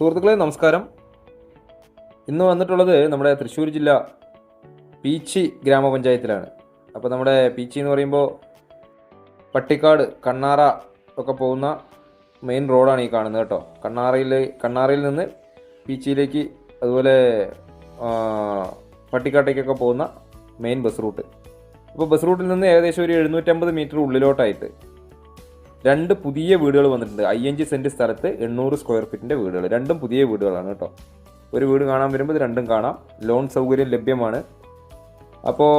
സുഹൃത്തുക്കളെ നമസ്കാരം. ഇന്ന് വന്നിട്ടുള്ളത് നമ്മുടെ തൃശ്ശൂർ ജില്ല പീച്ചി ഗ്രാമപഞ്ചായത്തിലാണ്. അപ്പോൾ നമ്മുടെ പീച്ചി എന്ന് പറയുമ്പോൾ പട്ടിക്കാട് കണ്ണാറ ഒക്കെ പോകുന്ന മെയിൻ റോഡാണ് ഈ കാണുന്നത് കേട്ടോ. കണ്ണാറയിൽ കണ്ണാറയിൽ നിന്ന് പീച്ചിയിലേക്ക് അതുപോലെ പട്ടിക്കാട്ടേക്കൊക്കെ പോകുന്ന മെയിൻ ബസ് റൂട്ട് അപ്പോൾ ബസ് റൂട്ടിൽ നിന്ന് ഏകദേശം ഒരു എഴുന്നൂറ്റമ്പത് മീറ്റർ ഉള്ളിലോട്ടായിട്ട് രണ്ട് പുതിയ വീടുകൾ വന്നിട്ടുണ്ട്. അയ്യഞ്ച് സെന്റ് സ്ഥലത്ത് എണ്ണൂറ് സ്ക്വയർ ഫീറ്റിന്റെ വീടുകൾ. രണ്ടും പുതിയ വീടുകളാണ് കേട്ടോ. ഒരു വീട് കാണാൻ വരുമ്പോൾ രണ്ടും കാണാം. ലോൺ സൗകര്യം ലഭ്യമാണ്. അപ്പോൾ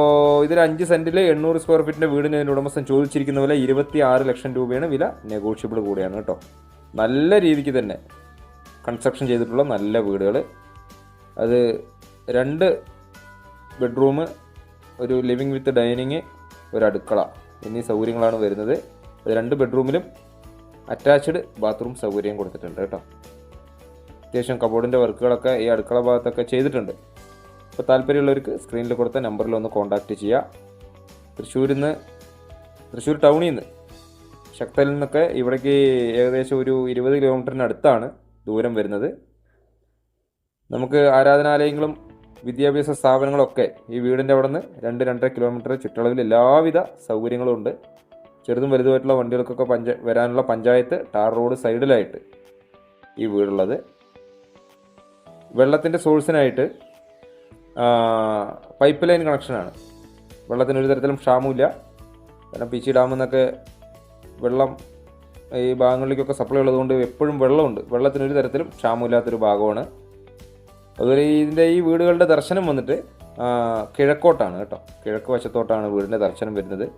ഇതിൽ അഞ്ച് സെന്റിൽ എണ്ണൂറ് സ്ക്വയർ ഫീറ്റിന്റെ വീടിന് ഇതിന്റെ ഉടമസ്ഥൻ ചോദിച്ചിരിക്കുന്ന വില ഇരുപത്തി ആറ് ലക്ഷം രൂപയാണ്. വില നെഗോഷ്യബിൾ കൂടിയാണ് കേട്ടോ. നല്ല രീതിക്ക് തന്നെ കൺസ്ട്രക്ഷൻ ചെയ്തിട്ടുള്ള നല്ല വീടുകൾ. അത് രണ്ട് ബെഡ്റൂം ഒരു ലിവിങ് വിത്ത് ഡൈനിങ് ഒരു അടുക്കള എന്നീ സൗകര്യങ്ങളാണ് വരുന്നത്. രണ്ട് ബെഡ്റൂമിലും അറ്റാച്ച്ഡ് ബാത്റൂം സൗകര്യം കൊടുത്തിട്ടുണ്ട് കേട്ടോ. അത്യാവശ്യം കബോർഡിന്റെ വർക്കുകളൊക്കെ ഈ അടുക്കള ഭാഗത്തൊക്കെ ചെയ്തിട്ടുണ്ട്. അപ്പോൾ താല്പര്യമുള്ളവർക്ക് സ്ക്രീനിൽ കൊടുത്ത നമ്പറിൽ ഒന്ന് കോൺടാക്റ്റ് ചെയ്യുക തൃശ്ശൂരിൽ നിന്ന് തൃശ്ശൂർ ടൗണിൽ നിന്ന് ശക്തയിൽ നിന്നൊക്കെ ഇവിടേക്ക് ഏകദേശം ഒരു ഇരുപത് കിലോമീറ്ററിനടുത്താണ് ദൂരം വരുന്നത്. നമുക്ക് ആരാധനാലയങ്ങളും വിദ്യാഭ്യാസ സ്ഥാപനങ്ങളൊക്കെ ഈ വീടിന്റെ അവിടെ നിന്ന് രണ്ട് രണ്ടര കിലോമീറ്റർ ചുറ്റളവിൽ എല്ലാവിധ സൗകര്യങ്ങളും ഉണ്ട്. ചെറുതും വലുതുമായിട്ടുള്ള വണ്ടികൾക്കൊക്കെ പഞ്ച വരാനുള്ള പഞ്ചായത്ത് ടാർ റോഡ് സൈഡിലായിട്ട് ഈ വീടുള്ളത്. വെള്ളത്തിന്റെ സോഴ്സിനായിട്ട് പൈപ്പ് ലൈൻ കണക്ഷനാണ്. വെള്ളത്തിന് ഒരു തരത്തിലും ക്ഷാമമില്ല. കാരണം പി സി ഡാമിൽ നിന്നൊക്കെ വെള്ളം ഈ ഭാഗങ്ങളിലേക്കൊക്കെ സപ്ലൈ ഉള്ളതുകൊണ്ട് എപ്പോഴും വെള്ളമുണ്ട്. വെള്ളത്തിന് ഒരു തരത്തിലും ക്ഷാമമില്ലാത്തൊരു ഭാഗമാണ്. അതുപോലെ ഇതിന്റെ ഈ വീടുകളുടെ ദർശനം വന്നിട്ട് കിഴക്കോട്ടാണ് കേട്ടോ. കിഴക്ക് വശത്തോട്ടാണ് വീടിന്റെ ദർശനം വരുന്നത്.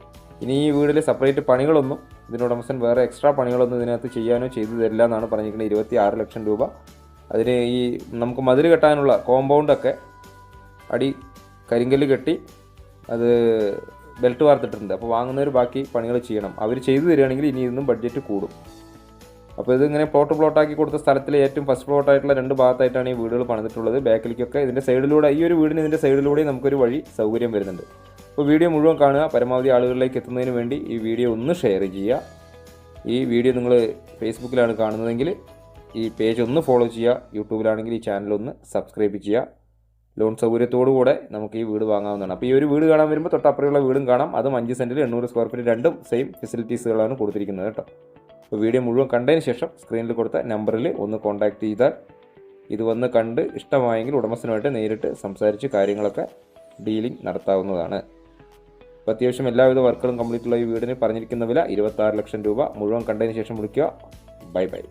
ഇനി ഈ വീടിൽ സെപ്പറേറ്റ് പണികളൊന്നും ഇതിനുടമസൻ വേറെ എക്സ്ട്രാ പണികളൊന്നും ഇതിനകത്ത് ചെയ്യാനോ ചെയ്തു തരില്ല എന്നാണ് പറഞ്ഞിരിക്കുന്നത്. ഇരുപത്തി ആറ് ലക്ഷം രൂപ. അതിന് ഈ നമുക്ക് മതിൽ കെട്ടാനുള്ള കോമ്പൗണ്ടൊക്കെ അടി കരിങ്കല്ല് കെട്ടി അത് ബെൽറ്റ് വാർത്തിട്ടുണ്ട്. അപ്പോൾ വാങ്ങുന്നവർ ബാക്കി പണികൾ ചെയ്യണം. അവർ ചെയ്തു തരികയാണെങ്കിൽ ഇനി ഇന്നും ബഡ്ജറ്റ് കൂടും. അപ്പോൾ ഇത് ഇങ്ങനെ പ്ലോട്ട് പ്ലോട്ടാക്കി കൊടുത്ത സ്ഥലത്തിലെ ഏറ്റവും ഫസ്റ്റ് പ്ലോട്ടായിട്ടുള്ള രണ്ട് ഭാഗത്തായിട്ടാണ് ഈ വീടുകൾ പണിതിട്ടുള്ളത്. ബാക്കിലേക്കൊക്കെ ഇതിന്റെ സൈഡിലൂടെ ഈ ഒരു വീടിന് ഇതിന്റെ സൈഡിലൂടെ നമുക്കൊരു വഴി സൗകര്യം വരുന്നുണ്ട്. അപ്പോൾ വീഡിയോ മുഴുവൻ കാണുക. പരമാവധി ആളുകളിലേക്ക് എത്തുന്നതിന് വേണ്ടി ഈ വീഡിയോ ഒന്ന് ഷെയർ ചെയ്യുക. ഈ വീഡിയോ നിങ്ങൾ ഫേസ്ബുക്കിലാണ് കാണുന്നതെങ്കിൽ ഈ പേജ് ഒന്ന് ഫോളോ ചെയ്യുക. യൂട്യൂബിലാണെങ്കിൽ ഈ ചാനൽ ഒന്ന് സബ്സ്ക്രൈബ് ചെയ്യുക. ലോൺ സൗകര്യത്തോടു കൂടെ നമുക്ക് ഈ വീട് വാങ്ങാവുന്നതാണ്. അപ്പോൾ ഈ ഒരു വീട് കാണാൻ വരുമ്പോൾ തൊട്ടപ്പുറമുള്ള വീടും കാണാം. അതും അഞ്ച് സെന്റിൽ എണ്ണൂറ് സ്ക്വയർ ഫീറ്റ് രണ്ടും സെയിം ഫെസിലിറ്റീസുകളാണ് കൊടുത്തിരിക്കുന്നത് കേട്ടോ. അപ്പോൾ വീഡിയോ മുഴുവൻ കണ്ടതിന് ശേഷം സ്ക്രീനിൽ കൊടുത്ത നമ്പറിൽ ഒന്ന് കോൺടാക്റ്റ് ചെയ്താൽ ഇത് വന്ന് കണ്ട് ഇഷ്ടമായെങ്കിൽ ഉടമസ്ഥനുമായിട്ട് നേരിട്ട് സംസാരിച്ച് കാര്യങ്ങളൊക്കെ ഡീലിംഗ് നടത്താവുന്നതാണ്. അപ്പോൾ അത്യാവശ്യം എല്ലാവിധ വർക്കുകളും കംപ്ലീറ്റ് ഉള്ള ഈ വീടിന് പറഞ്ഞിരിക്കുന്ന വില ഇരുപത്താറ് ലക്ഷം രൂപ. മുഴുവൻ കണ്ടതിന് ശേഷം വിളിക്കുക. Bye bye